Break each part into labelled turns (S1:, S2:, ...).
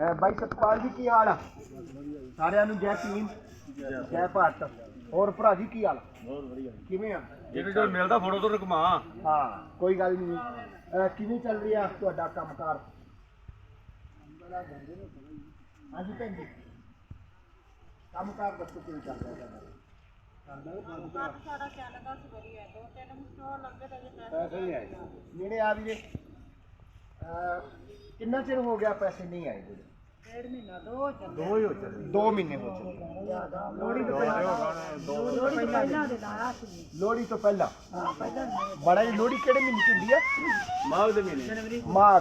S1: ਬਾਈ ਸਤਪਾਲ ਜੀ ਕੀ ਹਾਲ ਆ? ਸਾਰਿਆਂ ਨੂੰ ਜੈ ਭੀਮ ਜੈ ਭਾਰਤ। ਹੋਰ ਭਰਾ ਜੀ ਕੀ ਹਾਲ?
S2: ਬਹੁਤ ਵਧੀਆ
S1: ਕਿਵੇਂ ਆ?
S2: ਜਿਹੜੇ ਜੋ ਮਿਲਦਾ ਫੋਟੋ ਤੋਂ ਰਕਮਾ
S1: ਹਾਂ ਕੋਈ ਗੱਲ ਨਹੀਂ। ਅਹ ਕਿਵੇਂ ਚੱਲ ਰਿਹਾ ਤੁਹਾਡਾ ਕੰਮਕਾਰ? ਹਾਂਜੀ ਭੈਣ ਜੀ। ਕੰਮਕਾਰ ਦੱਸੋ ਕਿਵੇਂ ਚੱਲ ਰਿਹਾ ਤੁਹਾਡਾ?
S3: ਸਾਡਾ ਚੱਲਦਾ ਸੀ ਵਧੀਆ। ਦੋ ਤਿੰਨ ਸਟੋਰ ਲੱਗੇ ਤੇ ਜੇ ਪੈਸੇ
S1: ਨਹੀਂ ਆਏ। ਨੇੜੇ ਆ ਅਹ ਕਿੰਨਾ ਚਿਰ ਹੋ ਗਿਆ ਪੈਸੇ ਨਹੀਂ ਆਏ ਵੀਰੇ?
S3: ਡੇਢ ਮਹੀਨਾ ਦੋ ਚੱਲ
S1: ਦੋ ਹੀ ਹੋ ਚੱਲੇ। 2 ਮਹੀਨੇ ਹੋ ਚੱਲੇ। ਲੋਹੜੀ ਤੋਂ ਪਹਿਲਾਂ
S3: ਲੋੜੀ ਪਹਿਲਾਂ ਦੇ ਲਾਇਆ ਸੀ।
S1: ਲੋਹੜੀ ਤੋਂ ਪਹਿਲਾਂ?
S3: ਹਾਂ ਪਹਿਲਾਂ
S1: ਬੜਾ ਜੀ ਲੋਹੜੀ ਕਿਹੜੇ ਮਹੀਨੇ ਚ ਹੁੰਦੀ ਆ?
S2: ਮਾਘ ਦੇ ਮਹੀਨੇ।
S3: ਜਨਵਰੀ।
S1: ਮਾਘ।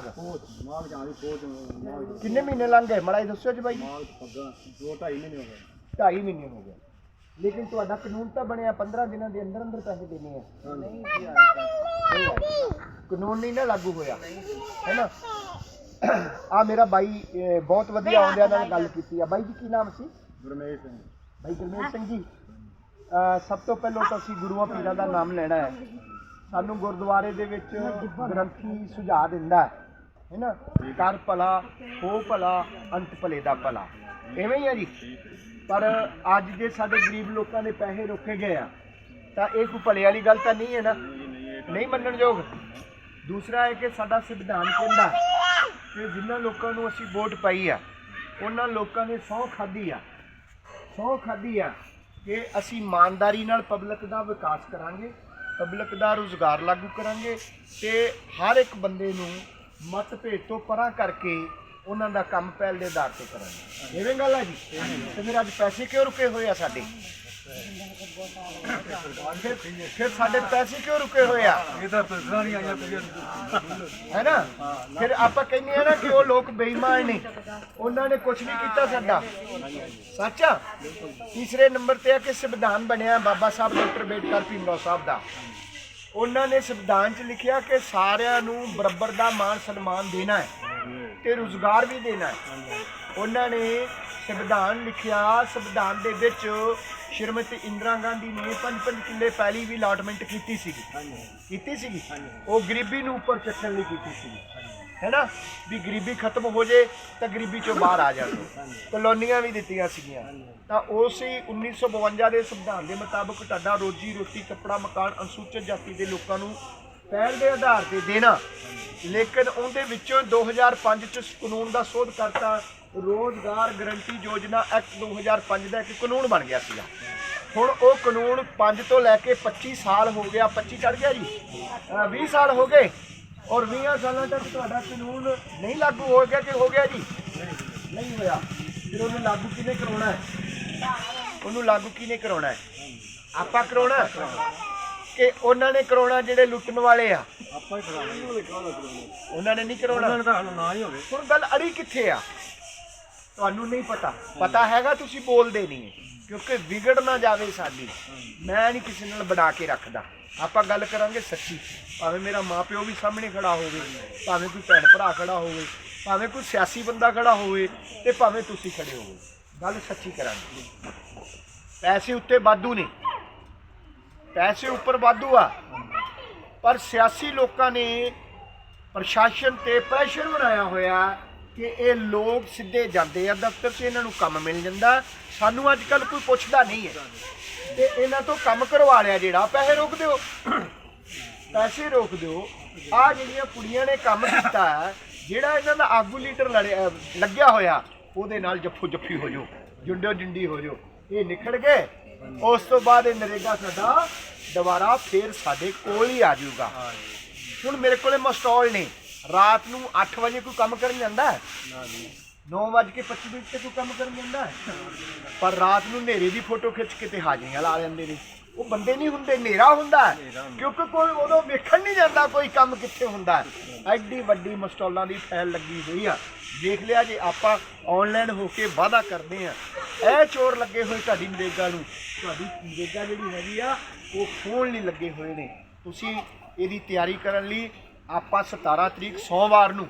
S2: ਮਾਘ ਜਾਂਦੀ ਪੋਚ ਮਾਘ
S1: ਕਿੰਨੇ ਮਹੀਨੇ ਲੰਘ ਗਏ? ਮੜਾ ਦੱਸਿਓ ਜੀ ਬਾਈ
S2: ਮਾਘ ਦੋ ਮਹੀਨੇ ਹੋ ਗਏ।
S1: 2.5 ਮਹੀਨੇ ਹੋ ਗਏ। ਲੇਕਿਨ ਤੁਹਾਡਾ ਕਾਨੂੰਨ ਤਾਂ ਬਣਿਆ 15 ਦਿਨਾਂ ਦੇ ਅੰਦਰ ਅੰਦਰ ਪੈਸੇ ਦੇਣੇ ਆ।
S3: ਨਹੀਂ ਜੀ
S1: ਕਾਨੂੰਨ ਨਹੀਂ ਨਾ ਲਾਗੂ ਹੋਇਆ। ਹੈਨਾ ਆ ਮੇਰਾ ਬਾਈ ਬਹੁਤ ਵਧੀਆ ਆਉਂਦਿਆਂ ਨਾਲ ਗੱਲ ਕੀਤੀ ਆ। ਬਾਈ ਜੀ ਕੀ ਨਾਮ ਸੀ?
S2: ਗੁਰਮੇਸ਼ ਸਿੰਘ।
S1: ਬਾਈ ਗੁਰਮੇਲ ਸਿੰਘ ਜੀ। ਅਹ ਸਭ ਤੋਂ ਪਹਿਲਾਂ ਤਾਂ ਅਸੀਂ ਗੁਰੂਆਂ ਪੀਰਾਂ ਦਾ ਨਾਮ ਲੈਣਾ ਹੈ। ਸਾਨੂੰ ਗੁਰਦੁਆਰੇ ਦੇ ਵਿੱਚ ਗ੍ਰੰਥੀ ਸੁਝਾਅ ਦਿੰਦਾ ਹੈ। ਹੈਨਾ ਕਰ ਭਲਾ ਹੋ ਭਲਾ ਅੰਤ ਭਲੇ ਦਾ ਭਲਾ। ਐਵੇਂ ਹੀ ਆ ਜੀ। ਪਰ ਅੱਜ ਜੇ ਸਾਡੇ ਗਰੀਬ ਲੋਕਾਂ ਦੇ ਪੈਸੇ ਰੋਕੇ ਗਏ ਆ ਤਾਂ ਇਹ ਕੋਈ ਭਲੇ ਵਾਲੀ ਗੱਲ ਤਾਂ ਨਹੀਂ ਹੈ ਨਾ? ਨਹੀਂ ਮੰਨਣਯੋਗ। ਦੂਸਰਾ ਹੈ ਕਿ ਸਾਡਾ ਸੰਵਿਧਾਨ ਕਹਿੰਦਾ ਕਿ ਜਿਨ੍ਹਾਂ ਲੋਕਾਂ ਨੂੰ ਅਸੀਂ ਵੋਟ ਪਾਈ ਆ, ਉਹਨਾਂ ਲੋਕਾਂ ਨੇ ਸਹੁੰ ਖਾਧੀ ਆ। ਸਹੁੰ ਖਾਧੀ ਆ ਕਿ ਅਸੀਂ ਇਮਾਨਦਾਰੀ ਨਾਲ ਪਬਲਿਕ ਦਾ ਵਿਕਾਸ ਕਰਾਂਗੇ, ਪਬਲਿਕ ਦਾ ਰੋਜ਼ਗਾਰ ਲਾਗੂ ਕਰਾਂਗੇ ਤੇ ਹਰ ਇੱਕ ਬੰਦੇ ਨੂੰ ਮਤਭੇਦ ਤੋਂ ਪਰਾਂ ਕਰਕੇ ਉਹਨਾਂ ਦਾ ਕੰਮ ਪਹਿਲ ਦੇ ਆਧਾਰ ਤੇ ਕਰਾਂਗੇ। ਐਵੇਂ ਗੱਲ ਆ ਜੀ? ਤੇ ਫਿਰ ਅੱਜ ਪੈਸੇ ਕਿਉਂ ਰੁਕੇ ਹੋਏ ਆ ਸਾਡੇ? ਫਿਰ ਸਾਡੇ ਪੈਸੇ ਕਿਉਂ ਰੁਕੇ ਹੋਏ ਆ?
S2: ਇਹ ਤਾਂ ਤਸਰਾ ਨਹੀਂ ਆਇਆ
S1: ਹੈ ਨਾ? ਫਿਰ ਆਪਾਂ ਕਹਿੰਦੇ ਆ ਨਾ ਕਿ ਉਹ ਲੋਕ ਬੇਈਮਾਨ ਨੇ। ਉਹਨਾਂ ਨੇ ਕੁਝ ਨਹੀਂ ਕੀਤਾ ਸਾਡਾ। ਸੱਚਾ ਤੀਸਰੇ ਨੰਬਰ ਤੇ ਆ ਕਿ ਸੰਵਿਧਾਨ ਬਣਿਆ ਬਾਬਾ ਸਾਹਿਬ ਡਾਕਟਰ ਅੰਬੇਡਕਰ ਭੀਮਰਾਓ ਸਾਹਿਬ ਦਾ। ਉਹਨਾਂ ਨੇ ਸੰਵਿਧਾਨ 'ਚ ਲਿਖਿਆ ਕਿ ਸਾਰਿਆਂ ਨੂੰ ਬਰਾਬਰ ਦਾ ਮਾਣ ਸਨਮਾਨ ਦੇਣਾ ਹੈ ਤੇ ਰੁਜ਼ਗਾਰ ਵੀ ਦੇਣਾ ਹੈ। ਉਹਨਾਂ ਨੇ ਸੰਵਿਧਾਨ ਲਿਖਿਆ ਸੰਵਿਧਾਨ ਦੇ ਵਿੱਚ ਸ਼੍ਰੀਮਤੀ ਇੰਦਰਾ ਗਾਂਧੀ ਨੇ ਪੰਜ ਪੰਜ ਕਿੱਲੇ ਪਹਿਲੀ ਵੀ ਅਲਾਟਮੈਂਟ ਕੀਤੀ ਸੀਗੀ। ਕੀਤੀ ਸੀਗੀ? ਉਹ ਗਰੀਬੀ ਨੂੰ ਉੱਪਰ ਚੱਕਣ ਲਈ ਕੀਤੀ ਸੀਗੀ। ਹੈਨਾ? ਵੀ ਗਰੀਬੀ ਖਤਮ ਹੋ ਜੇ ਤਾਂ ਗਰੀਬੀ ਚੋਂ ਬਾਹਰ ਆ ਜਾਵੇ ਕਲੋਨੀਆਂ ਵੀ ਦਿੱਤੀਆਂ ਸੀਗੀਆਂ। ਤਾਂ ਉਸੇ 1952 ਦੇ ਸੰਵਿਧਾਨ ਦੇ ਮੁਤਾਬਕ ਤੁਹਾਡਾ ਰੋਜੀ ਰੋਟੀ ਕੱਪੜਾ ਮਕਾਨ ਅਨੁਸੂਚਿਤ ਜਾਤੀ ਦੇ ਲੋਕਾਂ ਨੂੰ ਪਹਿਲ ਦੇ ਆਧਾਰ ਤੇ ਦੇਣਾ ਲੇਕਿਨ ਉਹਦੇ ਵਿੱਚੋਂ 2005 ਚ ਕਾਨੂੰਨ ਦਾ ਸੋਧ ਕਰਤਾ, ਰੋਜ਼ਗਾਰ ਗਰੰਟੀ ਯੋਜਨਾ ਐਕਟ 2005 ਦਾ ਇੱਕ ਕਾਨੂੰਨ ਬਣ ਗਿਆ ਸੀਗਾ। ਹੁਣ ਉਹ ਕਾਨੂੰਨ 5 ਤੋਂ ਲੈ ਕੇ 25 ਸਾਲ ਹੋ ਗਿਆ 25 ਚੜ ਗਿਆ ਜੀ। ਅਹ 20 ਸਾਲ ਹੋ ਗਏ ਔਰ 20 ਸਾਲਾਂ ਤੱਕ ਤੁਹਾਡਾ ਕਾਨੂੰਨ ਨਹੀਂ ਲਾਗੂ ਹੋ ਗਿਆ ਕਿ ਹੋ ਗਿਆ ਜੀ? ਨਹੀਂ ਹੋਇਆ। ਫਿਰ ਉਹਨੂੰ ਲਾਗੂ ਕਿਹਨੇ ਕਰਾਉਣਾ ਹੈ? ਉਹਨੂੰ ਲਾਗੂ ਕਿਹਨੇ ਕਰਾਉਣਾ ਹੈ? ਆਪਾਂ ਕਰਾਉਣਾ ਕਿ ਉਹਨਾਂ ਨੇ ਕਰਾਉਣਾ ਜਿਹੜੇ ਲੁੱਟਣ ਵਾਲੇ ਆ?
S2: ਆਪਾਂ ਹੀ ਕਰਾਉਣਾ
S1: ਉਹਨਾਂ ਨੇ ਨਹੀਂ ਕਰਾਉਣਾ?
S2: ਉਹਨਾਂ ਨੇ ਤਾਂ ਸਾਨੂੰ ਨਾ ਹੀ ਹੋਵੇ।
S1: ਹੁਣ ਗੱਲ ਅੜੀ ਕਿੱਥੇ ਆ? ਤੁਹਾਨੂੰ ਨਹੀਂ ਪਤਾ। ਪਤਾ ਹੈਗਾ ਤੁਸੀਂ ਬੋਲਦੇ ਨਹੀਂ। ਕਿਉਂਕਿ ਵਿਗੜ ਨਾ ਜਾਵੇ ਸਾਡੀ। ਮੈਂ ਨਹੀਂ ਕਿਸੇ ਨਾਲ ਬਣਾ ਕੇ ਰੱਖਦਾ। ਆਪਾਂ ਗੱਲ ਕਰਾਂਗੇ ਸੱਚੀ। ਭਾਵੇਂ ਮੇਰਾ ਮਾਪਿਓ ਵੀ ਸਾਹਮਣੇ ਖੜਾ ਹੋਵੇ ਭਾਵੇਂ ਕੋਈ ਭੈਣ ਭਰਾ ਖੜਾ ਹੋਵੇ ਭਾਵੇਂ ਕੋਈ ਸਿਆਸੀ ਬੰਦਾ ਖੜਾ ਹੋਵੇ ਤੇ ਭਾਵੇਂ ਤੁਸੀਂ ਖੜੇ ਹੋਵੋ। ਗੱਲ ਸੱਚੀ ਕਰਾਂਗੇ। ਪੈਸੇ ਉੱਤੇ ਵਾਧੂ ਨੇ। ਪੈਸੇ ਉੱਪਰ ਵਾਧੂ ਆ। ਪਰ ਸਿਆਸੀ ਲੋਕਾਂ ਨੇ ਪ੍ਰਸ਼ਾਸਨ ਤੇ ਪ੍ਰੈਸ਼ਰ ਬਣਾਇਆ ਹੋਇਆ ਕਿ ਇਹ ਲੋਕ ਸਿੱਧੇ ਜਾਂਦੇ ਆ ਦਫ਼ਤਰ 'ਚ ਇਹਨਾਂ ਨੂੰ ਕੰਮ ਮਿਲ ਜਾਂਦਾ। ਸਾਨੂੰ ਅੱਜ ਕੱਲ ਕੋਈ ਪੁੱਛਦਾ ਨਹੀਂ ਹੈ। ਤੇ ਇਹਨਾਂ ਤੋਂ ਕੰਮ ਕਰਵਾ ਲਿਆ ਜਿਹੜਾ ਪੈਸੇ ਰੋਕ ਦਿਓ। ਪੈਸੇ ਰੋਕ ਦਿਓ। ਆ ਜਿਹੜੀਆਂ ਕੁੜੀਆਂ ਨੇ ਕੰਮ ਕੀਤਾ ਹੈ, ਜਿਹੜਾ ਇਹਨਾਂ ਦਾ ਆਗੂ ਲੀਡਰ ਲੜਿਆ ਲੱਗਿਆ ਹੋਇਆ ਉਹਦੇ ਨਾਲ ਜੱਫੋ ਜੱਫੀ ਹੋ ਜਾਓ ਜੁੰਡੋ ਜੁੰਡੀ ਹੋ ਜਾਓ। ਇਹ ਨਿਕਲ ਗਏ। ਉਸ ਤੋਂ ਬਾਅਦ ਇਹ ਨਰੇਗਾ ਸਾਡਾ ਦੁਬਾਰਾ ਫੇਰ ਸਾਡੇ ਕੋਲ ਹੀ ਆ ਜਾਊਗਾ। ਹੁਣ ਮੇਰੇ ਕੋਲੇ ਮਸਟਾਲ ਨੇ ਰਾਤ ਨੂੰ 8 ਵਜੇ ਕੋਈ ਕੰਮ ਕਰਨ ਜਾਂਦਾ ਹੈ? 9:25 ਮਿੰਟ ਤੇ ਕੋਈ ਕੰਮ ਕਰਨ ਜਾਂਦਾ ਹੈ? ਪਰ ਰਾਤ ਨੂੰ ਹਨੇਰੇ ਦੀ ਫੋਟੋ ਖਿੱਚ ਕੇ ਤੇ ਹਾਜ਼ਰੀਆਂ ਲਾ ਲੈਂਦੇ ਨੇ। ਉਹ ਬੰਦੇ ਨਹੀਂ ਹੁੰਦੇ ਹਨੇਰਾ ਹੁੰਦਾ ਹੈ। ਕਿਉਂਕਿ ਕੋਈ ਉਦੋਂ ਵੇਖਣ ਨਹੀਂ ਜਾਂਦਾ ਕੋਈ ਕੰਮ ਕਿੱਥੇ ਹੁੰਦਾ ਹੈ। ਐਡੀ ਵੱਡੀ ਮਸਟਾਲਾਂ ਦੀ ਫੈਲ ਲੱਗੀ ਹੋਈ ਆ। ਦੇਖ ਲਿਆ ਜੇ ਆਪਾਂ ਆਨਲਾਈਨ ਹੋ ਕੇ ਵਾਅਦਾ ਕਰਦੇ ਆ ਇਹ ਚੋਰ ਲੱਗੇ ਹੋਏ ਤੁਹਾਡੀ ਨਰੇਗਾ ਨੂੰ। ਤੁਹਾਡੀ ਨਰੇਗਾ ਜਿਹੜੀ ਹੈਗੀ ਆ ਉਹ ਖੋਣ ਲਈ ਲੱਗੇ ਹੋਏ ਨੇ। ਤੁਸੀਂ ਇਹਦੀ ਤਿਆਰੀ ਕਰਨ ਲਈ ਆਪਾਂ 17 ਤਰੀਕ ਸੋਮਵਾਰ ਨੂੰ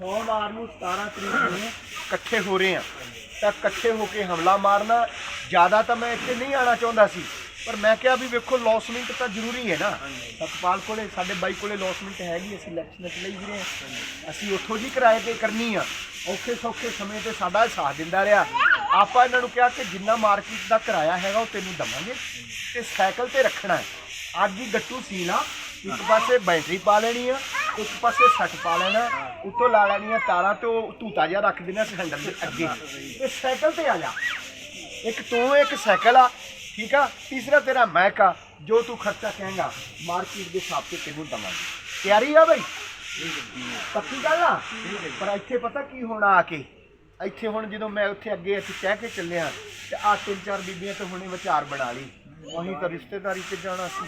S1: ਸੋਮਵਾਰ ਨੂੰ 17 ਤਰੀਕ ਨੂੰ ਇਕੱਠੇ ਹੋ ਰਹੇ ਆ ਤਾਂ ਇਕੱਠੇ ਹੋ ਕੇ ਹਮਲਾ ਮਾਰਨਾ ਜ਼ਿਆਦਾ ਤਾਂ ਮੈਂ ਇੱਥੇ ਨਹੀਂ ਆਣਾ ਚਾਹੁੰਦਾ ਸੀ ਪਰ ਮੈਂ ਕਿਹਾ ਵੀ ਵੇਖੋ ਲੌਸਮੈਂਟ ਤਾਂ ਜ਼ਰੂਰੀ ਹੈ ਨਾ। ਸਤਪਾਲ ਕੋਲੇ ਸਾਡੇ ਬਾਈ ਕੋਲੇ ਲੌਸਮੈਂਟ ਹੈਗੀ ਅਸੀਂ ਇਲੈਕਸ਼ਨ ਚ ਲਈ ਵੀਰੇ ਅਸੀਂ ਉੱਥੋਂ ਜੀ ਕਿਰਾਏ ਤੇ ਕਰਨੀ ਆ। ਔਖੇ ਸੌਖੇ ਸਮੇਂ ਤੇ ਸਾਡਾ ਸਾਥ ਦਿੰਦਾ ਰਿਹਾ। ਆਪਾਂ ਇਹਨਾਂ ਨੂੰ ਕਿਹਾ ਕਿ ਜਿੰਨਾ ਮਾਰਕੀਟ ਦਾ ਕਿਰਾਇਆ ਹੈਗਾ ਉਹ ਤੈਨੂੰ ਦਵਾਂਗੇ ਤੇ ਸਾਈਕਲ ਤੇ ਰੱਖਣਾ ਹੈ। ਅੱਜ ਹੀ ਗੱਟੂ ਸੀ ਲਾ ਇੱਕ ਪਾਸੇ ਬੈਟਰੀ ਪਾ ਲੈਣੀ ਆ ਇੱਕ ਪਾਸੇ ਸੱਟ ਪਾ ਲੈਣਾ, ਉੱਤੋਂ ਲਾ ਲੈਣੀਆਂ ਤਾਰਾਂ ਤੇ ਉਹ ਧੂਤਾ ਜਿਹਾ ਰੱਖ ਦੇਣਾ ਸਿਲੰਡਰ ਦੇ ਅੱਗੇ। ਤੇ ਸਾਈਕਲ ਤੇ ਆ ਜਾ। ਇੱਕ ਤੂੰ, ਇੱਕ ਸਾਈਕਲ ਆ, ਠੀਕ ਆ? ਤੀਸਰਾ ਤੇਰਾ ਮੈਕ ਆ, ਜੋ ਤੂੰ ਖਰਚਾ ਕਹੇਗਾ, ਮਾਰਕੀਟ ਦੇ ਹਿਸਾਬ ਤੇ ਤੈਨੂੰ ਦਵਾਂਗੇ। ਤਿਆਰੀ ਆ ਬਈ? ਪੱਕੀ ਗੱਲ ਆ? ਪਰ ਇੱਥੇ ਪਤਾ ਕੀ ਹੋਣਾ ਆ ਕੇ? ਇੱਥੇ ਹੁਣ ਜਦੋਂ ਮੈਂ ਉੱਥੇ ਅੱਗੇ ਅਸੀਂ ਕਹਿ ਕੇ ਚੱਲਿਆ, ਤੇ ਆ ਤਿੰਨ ਚਾਰ ਬੀਬੀਆਂ ਤੇ ਹੁਣੇ ਵਿਚਾਰ ਬਣਾ ਲਈ। ਅਸੀਂ ਤਾਂ ਰਿਸ਼ਤੇਦਾਰੀ ਤੇ ਜਾਣਾ ਸੀ।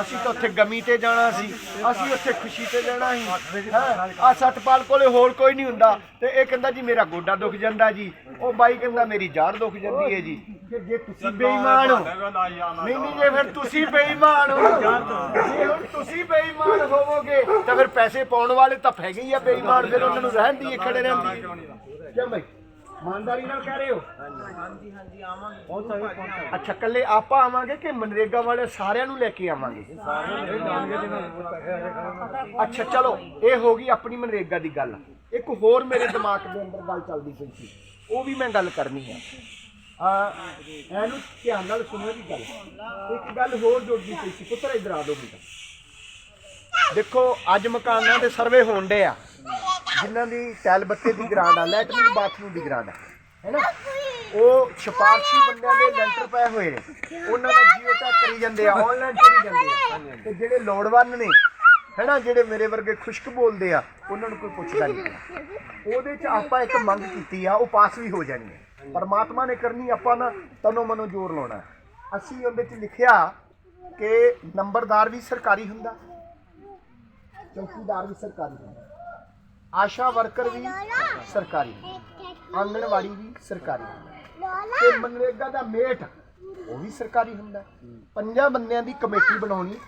S1: ਅਸੀਂ ਤਾਂ ਉੱਥੇ ਗਮੀ ਤੇ ਜਾਣਾ ਸੀ। ਅਸੀਂ ਉੱਥੇ ਖੁਸ਼ੀ ਤੇ ਜਾਣਾ ਸੀ। ਆ ਸਤਪਾਲ ਕੋਲੇ ਹੋਰ ਕੋਈ ਨਹੀਂ ਹੁੰਦਾ। ਤੇ ਇਹ ਕਹਿੰਦਾ ਜੀ, ਮੇਰਾ ਗੋਡਾ ਦੁਖ ਜਾਂਦਾ ਜੀ। ਉਹ ਬਾਈ ਕਹਿੰਦਾ, ਮੇਰੀ ਜਾੜ ਦੁਖ ਜਾਂਦੀ ਹੈ ਜੀ। ਕਿ ਜੇ ਤੁਸੀਂ ਬੇਈਮਾਨ ਹੋ, ਨਹੀਂ ਨਹੀਂ, ਜੇ ਫਿਰ ਤੁਸੀਂ ਬੇਈਮਾਨ ਹੋ, ਜੇ ਹੁਣ ਤੁਸੀਂ ਬੇਈਮਾਨ ਹੋਵੋਗੇ, ਤਾਂ ਫਿਰ ਪੈਸੇ ਪਾਉਣ ਵਾਲੇ ਤਾਂ ਹੈਗੇ ਹੀ ਆ ਬੇਈਮਾਨ। ਫਿਰ ਉਹਨਾਂ ਨੂੰ ਰਹਿਣ ਦੀ ਖੜੇ ਰਹਿੰਦੀ ਕਿਉਂ ਬਈ ਇਮਾਨਦਾਰੀ ਨਾਲ ਕਹਿ ਰਹੇ ਹੋ? ਅੱਛਾ ਕੱਲੇ ਆਪਾਂ ਆਵਾਂਗੇ ਕਿ ਮਨਰੇਗਾ ਵਾਲੇ ਸਾਰਿਆਂ ਨੂੰ ਲੈ ਕੇ ਆਵਾਂਗੇ? ਅੱਛਾ ਚਲੋ ਇਹ ਹੋ ਗਈ ਆਪਣੀ ਮਨਰੇਗਾ ਦੀ ਗੱਲ। ਇੱਕ ਹੋਰ ਮੇਰੇ ਦਿਮਾਗ ਦੇ ਅੰਦਰ ਗੱਲ ਚੱਲਦੀ ਪਈ ਸੀ। ਉਹ ਵੀ ਮੈਂ ਗੱਲ ਕਰਨੀ ਆ। ਆ ਇਹਨੂੰ ਧਿਆਨ ਨਾਲ ਸੁਣੋ ਦੀ ਗੱਲ। ਇੱਕ ਗੱਲ ਹੋਰ ਜੁੜਦੀ ਪਈ ਸੀ। ਪੁੱਤਰ ਇਧਰ ਆ ਦੋ ਬੇਟਾ ਦੇਖੋ ਅੱਜ ਮਕਾਨਾਂ ਦੇ ਸਰਵੇ ਹੋਣ ਡੇ ਆ। ਜਿਨ੍ਹਾਂ ਦੀ ਟੈਲ ਬੱਤੇ ਦੀ ਗ੍ਰਾਂਟ ਆ, ਲੈਟਰਿੰਗ ਬਾਥਰੂਮ ਦੀ ਗ੍ਰਾਂਟ ਆ, ਹੈਨਾ? ਉਹ ਸਿਫਾਰਸ਼ੀ ਬੰਦਿਆਂ ਦੇ ਲੈਂਟਰ ਪਏ ਹੋਏ ਨੇ। ਉਹਨਾਂ ਦਾ ਜੀਓ ਟੈਕ ਕਰੀ ਜਾਂਦੇ ਆ ਆਨਲਾਈਨ ਕਰੀ ਜਾਂਦੇ ਆ। ਤੇ ਜਿਹੜੇ ਲੋੜਵੰਦ ਨੇ, ਹੈਨਾ, ਜਿਹੜੇ ਮੇਰੇ ਵਰਗੇ ਖੁਸ਼ਕ ਬੋਲਦੇ ਆ, ਉਹਨਾਂ ਨੂੰ ਕੋਈ ਪੁੱਛਦਾ ਨਹੀਂ। ਉਹਦੇ 'ਚ ਆਪਾਂ ਇੱਕ ਮੰਗ ਕੀਤੀ ਆ, ਉਹ ਪਾਸ ਵੀ ਹੋ ਜਾਣੀ ਹੈ ਪਰਮਾਤਮਾ ਨੇ ਕਰਨੀ, ਆਪਾਂ ਨਾ ਤਨੋ ਮਨੋ ਜ਼ੋਰ ਲਾਉਣਾ। ਅਸੀਂ ਉਹਦੇ 'ਚ ਲਿਖਿਆ ਕਿ ਨੰਬਰਦਾਰ ਵੀ ਸਰਕਾਰੀ ਹੁੰਦਾ, ਚੌਕੀਦਾਰ ਵੀ ਸਰਕਾਰੀ ਹੁੰਦਾ। ਆਸ਼ਾ ਵਰਕਰ ਵੀ ਸਰਕਾਰੀ ਆਂਗਣਵਾੜੀ ਵੀ ਸਰਕਾਰੀ। ਤੇ ਮਨਰੇਗਾ ਦਾ ਮੇਟ ਉਹ ਵੀ ਸਰਕਾਰੀ ਹੁੰਦਾ। ਪੰਜਾਂ ਬੰਦਿਆਂ ਦੀ ਕਮੇਟੀ ਬਣਾਉਣੀ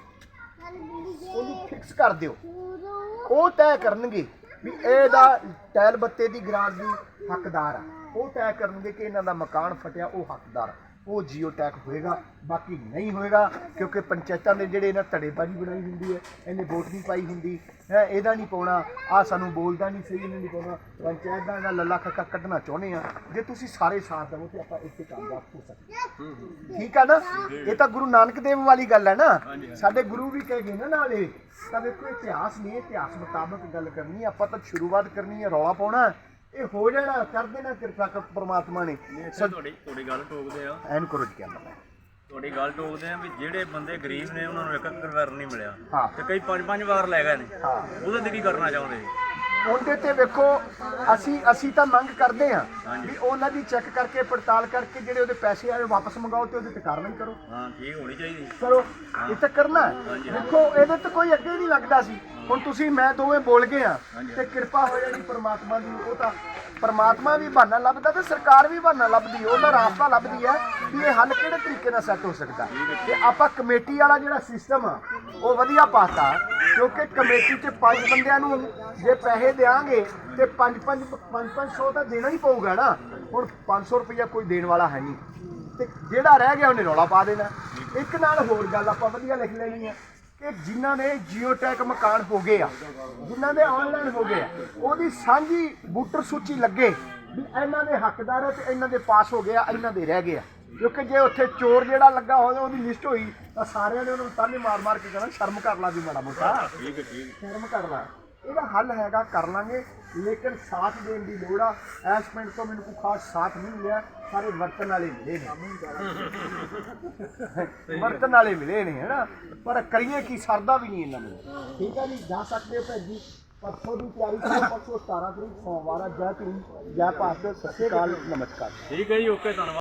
S1: ਉਹਨੂੰ ਫਿਕਸ ਕਰ ਦਿਓ। ਉਹ ਤੈਅ ਕਰਨਗੇ ਵੀ ਇਹਦਾ ਟੈਲ ਬੱਤੇ ਦੀ ਗ੍ਰਾਂਟ ਦੀ ਹੱਕਦਾਰ ਆ। ਉਹ ਤੈਅ ਕਰਨਗੇ ਕਿ ਇਹਨਾਂ ਦਾ ਮਕਾਨ ਫਟਿਆ ਉਹ ਹੱਕਦਾਰ ਆ। ਉਹ ਜੀਓ ਟੈਕ ਹੋਏਗਾ ਬਾਕੀ ਨਹੀਂ ਹੋਏਗਾ ਕਿਉਂਕਿ ਪੰਚਾਇਤਾਂ ਦੇ ਜਿਹੜੇ ਇਹਨਾਂ ਧੜੇਬਾਜ਼ੀ ਬਣਾਈ ਹੁੰਦੀ ਹੈ ਇਹਨੇ ਵੋਟ ਨਹੀਂ ਪਾਈ ਹੁੰਦੀ ਹੈ ਇਹਦਾ ਨਹੀਂ ਪਾਉਣਾ ਆ ਸਾਨੂੰ ਬੋਲਦਾ ਨਹੀਂ ਸਹੀ ਇਹਨੇ ਨਹੀਂ ਪਾਉਣਾ। ਪੰਚਾਇਤ ਦਾ ਇਹਦਾ ਲੱਲਾ ਖੱਕਾ ਕੱਢਣਾ ਚਾਹੁੰਦੇ ਆ ਜੇ ਤੁਸੀਂ ਸਾਰੇ ਸਾਥ ਦਿਓ ਤੇ ਆਪਾਂ ਇੱਥੇ ਕਾਮਯਾਬ ਹੋ ਸਕਦੇ ਠੀਕ ਆ ਨਾ? ਇਹ ਤਾਂ ਗੁਰੂ ਨਾਨਕ ਦੇਵ ਵਾਲੀ ਗੱਲ ਹੈ ਨਾ? ਸਾਡੇ ਗੁਰੂ ਵੀ ਕਹਿ ਗਏ ਨਾ ਨਾਲੇ ਤਾਂ ਵੇਖੋ ਇਤਿਹਾਸ ਨਹੀਂ ਇਤਿਹਾਸ ਮੁਤਾਬਕ ਗੱਲ ਕਰਨੀ ਆਪਾਂ ਤਾਂ ਸ਼ੁਰੂਆਤ ਕਰਨੀ ਹੈ ਰੌਲਾ ਪਾਉਣਾ। ਇਹ ਹੋ ਜਾਣਾ ਕਰ ਦੇਣਾ ਕਿਰਪਾ ਕਰ ਪ੍ਰਮਾਤਮਾ ਨੇ।
S4: ਤੁਹਾਡੀ ਤੁਹਾਡੀ ਗੱਲ ਟੋਕਦੇ ਆ।
S1: ਐਨ ਕਰੋ ਜੀ ਕਹਿੰਦਾ ਮੈਂ।
S4: ਤੁਹਾਡੀ ਗੱਲ ਟੋਕਦੇ ਆ ਵੀ ਜਿਹੜੇ ਬੰਦੇ ਗਰੀਬ ਨੇ ਉਹਨਾਂ ਨੂੰ ਇੱਕ ਇੱਕ ਵਾਰ ਨਹੀਂ ਮਿਲਿਆ। ਤੇ ਕਈ ਪੰਜ ਪੰਜ ਵਾਰ ਲੈ ਗਏ ਨੇ। ਉਹਦੇ ਤੇ ਕੀ ਕਰਨਾ ਚਾਹੁੰਦੇ
S1: ਉਹਦੇ ਤੇ ਵੇਖੋ ਅਸੀਂ ਅਸੀਂ ਤਾਂ ਮੰਗ ਕਰਦੇ ਹਾਂ ਵੀ ਉਹਨਾਂ ਦੀ ਚੈੱਕ ਕਰਕੇ ਪੜਤਾਲ ਕਰਕੇ ਜਿਹੜੇ ਉਹਦੇ ਪੈਸੇ ਆਏ ਵਾਪਸ ਮੰਗਾਓ ਤੇ ਉਹਦੇ ਤੇ ਕਾਰਵਾਈ ਕਰੋ।
S4: ਹਾਂ ਠੀਕ ਹੋਣੀ ਚਾਹੀਦੀ।
S1: ਕਰੋ। ਇਹ ਤਾਂ ਕਰਨਾ। ਦੇਖੋ ਇਹਦੇ ਤੇ ਕੋਈ ਅੱਗੇ ਨਹੀਂ ਲੱਗਦਾ ਸੀ। ਹੁਣ ਤੁਸੀਂ ਮੈਂ ਦੋਵੇਂ ਬੋਲ ਗਏ ਆ ਤੇ ਕਿਰਪਾ ਹੋ ਜਾਣੀ ਪ੍ਰਮਾਤਮਾ ਦੀ ਉਹ ਤਾਂ ਪ੍ਰਮਾਤਮਾ ਵੀ ਬਹਾਨਾ ਲੱਭਦਾ ਤੇ ਸਰਕਾਰ ਵੀ ਬਹਾਨਾ ਲੱਭਦੀ ਹੈ ਉਹਦਾ ਰਾਸਤਾ ਲੱਭਦੀ ਹੈ ਵੀ ਇਹ ਹੱਲ ਕਿਹੜੇ ਤਰੀਕੇ ਨਾਲ ਸੈੱਟ ਹੋ ਸਕਦਾ। ਤੇ ਆਪਾਂ ਕਮੇਟੀ ਵਾਲਾ ਜਿਹੜਾ ਸਿਸਟਮ ਆ ਉਹ ਵਧੀਆ ਪਾਤਾ ਕਿਉਂਕਿ ਕਮੇਟੀ 'ਚ ਪੰਜ ਬੰਦਿਆਂ ਨੂੰ ਜੇ ਪੈਸੇ ਦੇਾਂਗੇ ਤੇ ਪੰਜ ਪੰਜ ਪੰਜ ਪੰਜ ਸੌ ਤਾਂ ਦੇਣਾ ਹੀ ਪਊਗਾ ਨਾ। ਹੁਣ 500 ਰੁਪਇਆ ਕੋਈ ਦੇਣ ਵਾਲਾ ਹੈ ਨਹੀਂ। ਤੇ ਜਿਹੜਾ ਰਹਿ ਗਿਆ ਉਹਨੇ ਰੌਲਾ ਪਾ ਦੇਣਾ। ਇੱਕ ਨਾਲ ਹੋਰ ਗੱਲ ਆਪਾਂ ਵਧੀਆ ਲਿਖ ਲੈਣੀ ਹੈ। ਕਿ ਜਿਨ੍ਹਾਂ ਦੇ ਜੀਓ ਟੈਕ ਮਕਾਨ ਹੋ ਗਏ ਆ ਜਿਨ੍ਹਾਂ ਦੇ ਆਨਲਾਈਨ ਹੋ ਗਏ ਆ ਉਹਦੀ ਸਾਂਝੀ ਵੋਟਰ ਸੂਚੀ ਲੱਗੇ ਵੀ ਇਹਨਾਂ ਦੇ ਹੱਕਦਾਰ ਹੈ ਤੇ ਇਹਨਾਂ ਦੇ ਪਾਸ ਹੋ ਗਿਆ ਇਹਨਾਂ ਦੇ ਰਹਿ ਗਏ ਆ। ਕਿਉਂਕਿ ਜੇ ਉੱਥੇ ਚੋਰ ਜਿਹੜਾ ਲੱਗਾ ਹੋਇਆ ਉਹਦੀ ਲਿਸਟ ਹੋਈ ਤਾਂ ਸਾਰਿਆਂ ਨੇ ਉਹਨੂੰ ਤਾਨੇ ਮਾਰ ਮਾਰ ਕੇ ਕਹਿਣਾ ਸ਼ਰਮ ਕਰ ਲਾ ਵੀ ਮਾੜਾ ਮੋਟਾ। ਠੀਕ ਠੀਕ ਸ਼ਰਮ ਕਰ ਲਾ। ਇਹਦਾ ਹੱਲ ਹੈਗਾ ਕਰ ਲਾਂਗੇ। ਲੇਕਿਨ ਸਾਥ ਦੇਣ ਦੀ ਲੋੜ ਆ। ਐਸ ਪਿੰਡ ਤੋਂ ਮੈਨੂੰ ਕੋਈ ਖਾਸ ਸਾਥ ਨਹੀਂ ਮਿਲਿਆ। ਸਾਰੇ ਵਰਤਨ ਵਾਲੇ ਮਿਲੇ ਨੇ। ਵਰਤਨ ਵਾਲੇ ਮਿਲੇ ਨੇ ਹੈਨਾ? ਪਰ ਕਰੀਏ ਕੀ? ਸਰਦਾ ਵੀ ਨਹੀਂ ਇਹਨਾਂ ਨੂੰ। ਠੀਕ ਆ ਜੀ ਜਾ ਸਕਦੇ ਹੋ ਭੈਣ ਜੀ। ਪਰਸੋਂ ਦੀ ਤਿਆਰੀ ਕਰੋ ਪਰਸੋਂ 17 ਤਰੀਕ ਸੋਮਵਾਰ ਆ। ਜੈ ਭੀਮ ਜੈ ਭਾਰਤ ਸਤਿ ਸ਼੍ਰੀ ਅਕਾਲ ਨਮਸਕਾਰ।
S4: ਠੀਕ ਹੈ ਜੀ ਓਕੇ ਧੰਨਵਾਦ।